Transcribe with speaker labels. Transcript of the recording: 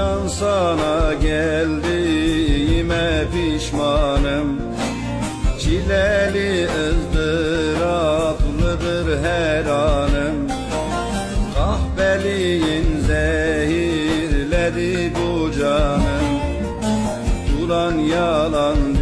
Speaker 1: İnan sana geldiğime pişmanım. Çileli ızdıraplıdır her anım. Kahveliğin zehirledi bu canım. Duran yalan